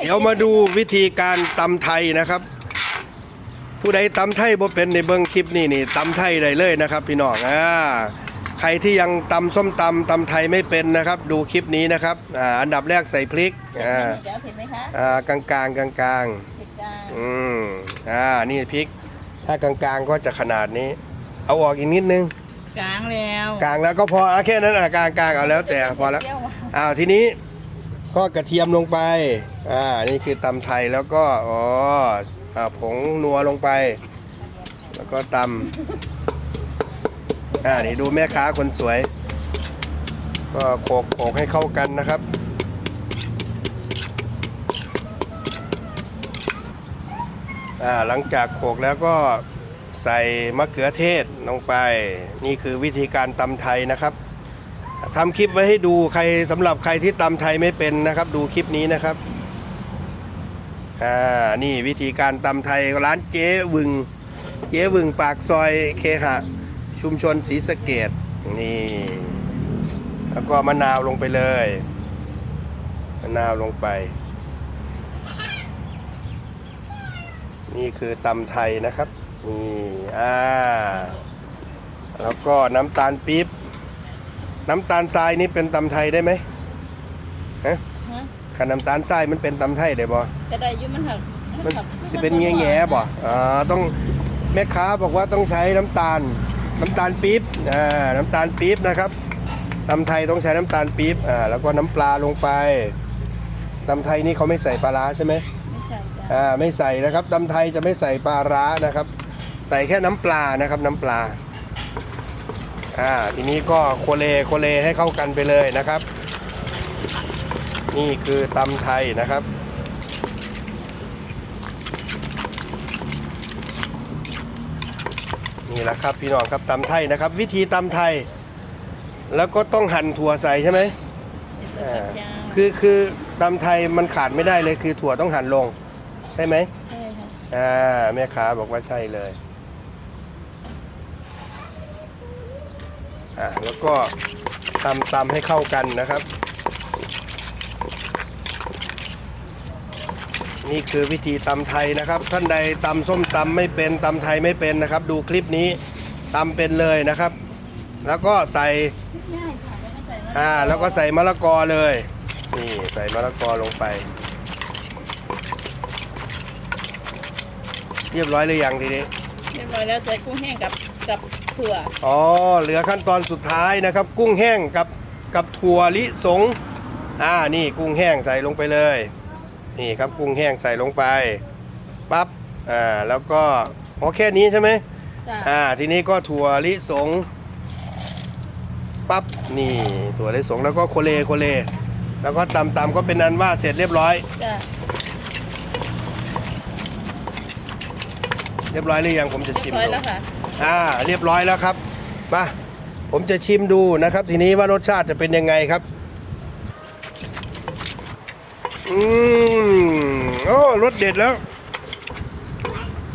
เดี๋ยวมาดูวิธีการตำไทยนะครับ ผู้ใดตำไทยบ่เป็นในเบิ้งคลิปนี้นี่ตำไทยได้เลยนะครับ พี่น้องอ่าใครที่ยังตำส้มตำตำไทยไม่เป็นนะครับ ดูคลิปนี้นะครับอ่าอันดับแรกใส่พริกอ่าเดี๋ยวเผ็ดไหมคะอ่ากลางกลางกลางกลางๆเผ็ดจ้าอืมอ่านี่พริก ถ้ากลางๆก็จะขนาดนี้ เอาออกอีกนิดนึงกลางแล้วกลางแล้วก็พอเอาแค่นั้นอะกลางๆเอาแล้วแต่พอแล้วเปรี้ยวอะอ้าวทีนี้ ก็กระเทียมลงไป อ่า นี่คือตำไทยแล้วก็ อ๋ออ่าผงนัวลงไป แล้วก็ตำ อ่า นี่ดูแม่ค้าคนสวย ก็โขกโขกให้เข้ากันนะครับ อ่า หลังจากโขกแล้วก็ใส่มะเขือเทศลงไป นี่คือวิธีการตำไทยนะครับ ทำคลิปไว้ให้ดูใครสำหรับใครที่ตำไทยไม่เป็นนะครับ ดูคลิปนี้นะครับอ่านี่วิธีการตำไทยร้านเจ๊วึง เจ๊วึงปากซอยเคหะชุมชนศรีสะเกดนี่ แล้วก็มะนาวลงไปเลยมะนาวลงไป นี่คือตำไทยนะครับนี่อ่าแล้วก็น้ำตาลปี๊บ น้ำตาลทรายนี่เป็นตำไทยได้ไหมฮะฮะขันน้ำตาลทรายมันเป็นตำไทยได้บ่จะได้อยุ่มันหักมันสิเป็นแง่แง่ๆบ่อ่าต้องแม่ค้าบอกว่าต้องใช้น้ำตาล น้ำตาลปี๊บอ่าน้ำตาลปี๊บนะครับตำไทยต้องใช้น้ำตาลปี๊บอ่าแล้วก็น้ำปลาลงไปตำไทยนี่เขาไม่ใส่ปลาร้าใช่ไหมไม่ใส่จ้าอ่าไม่ใส่นะครับตำไทยจะไม่ใส่ปลาร้านะครับ ใส่แค่น้ำปลานะครับน้ำปลา อ่าทีนี้ก็โคเลโคเลให้เข้ากันไปเลยนะครับ นี่คือตำไทยนะครับนี่แหละครับพี่น้องครับตำไทยนะครับ วิธีตำไทย แล้วก็ต้องหั่นถั่วใส่ใช่ไหมอ่าจ้าคือคือตำไทยมันขาดไม่ได้เลยคือถั่วต้องหั่นลงใช่ไหมใช่ค่ะอ่าแม่ค้าบอกว่าใช่เลย อ่าแล้วก็ตำตำให้เข้ากันนะครับ นี่คือวิธีตำไทยนะครับ ท่านใดตำส้มตำไม่เป็นตำไทยไม่เป็นนะครับ ดูคลิปนี้ตำเป็นเลยนะครับ แล้วก็ใส่อ่าแล้วก็ใส่มะละกอเลย นี่ใส่มะละกอลงไป เรียบร้อยเลยยังทีนี้ เรียบร้อยแล้วใส่กุ้งแห้งกับ กับถั่วอ๋อเหลือขั้นตอนสุดท้ายนะครับ กุ้งแห้งกับกับถั่วลิสงอ่านี่กุ้งแห้งใส่ลงไปเลย นี่ครับกุ้งแห้งใส่ลงไปปั๊บอ่าแล้วก็อ๋อแค่นี้ใช่ไหมจ้าอ่าทีนี้ก็ถั่วลิสงปั๊บนี่ถั่วลิสงแล้วก็โคเลโคเล แล้วก็ตำตำก็เป็นอันว่าเสร็จเรียบร้อย จ้า รียบร้อยหรือยังผมจะชิมร้อยดูแล้วค่ะอ่าเรียบร้อยแล้วครับมาผมจะชิมดูนะครับ ทีนี้ว่ารสชาติจะเป็นยังไงครับ อืมโอ้รสเด็ดแล้ว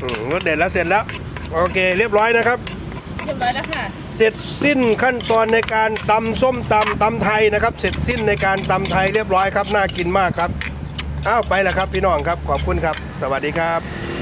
อืมรสเด็ดแล้วเสร็จแล้ว โอเค เรียบร้อยนะครับ เรียบร้อยแล้วค่ะ เสร็จสิ้นขั้นตอนในการตำส้มตำตำไทยนะครับ เสร็จสิ้นในการตำไทยเรียบร้อยครับ น่ากินมากครับ อ้าวไปแล้วครับพี่น้องครับ ขอบคุณครับ สวัสดีครับ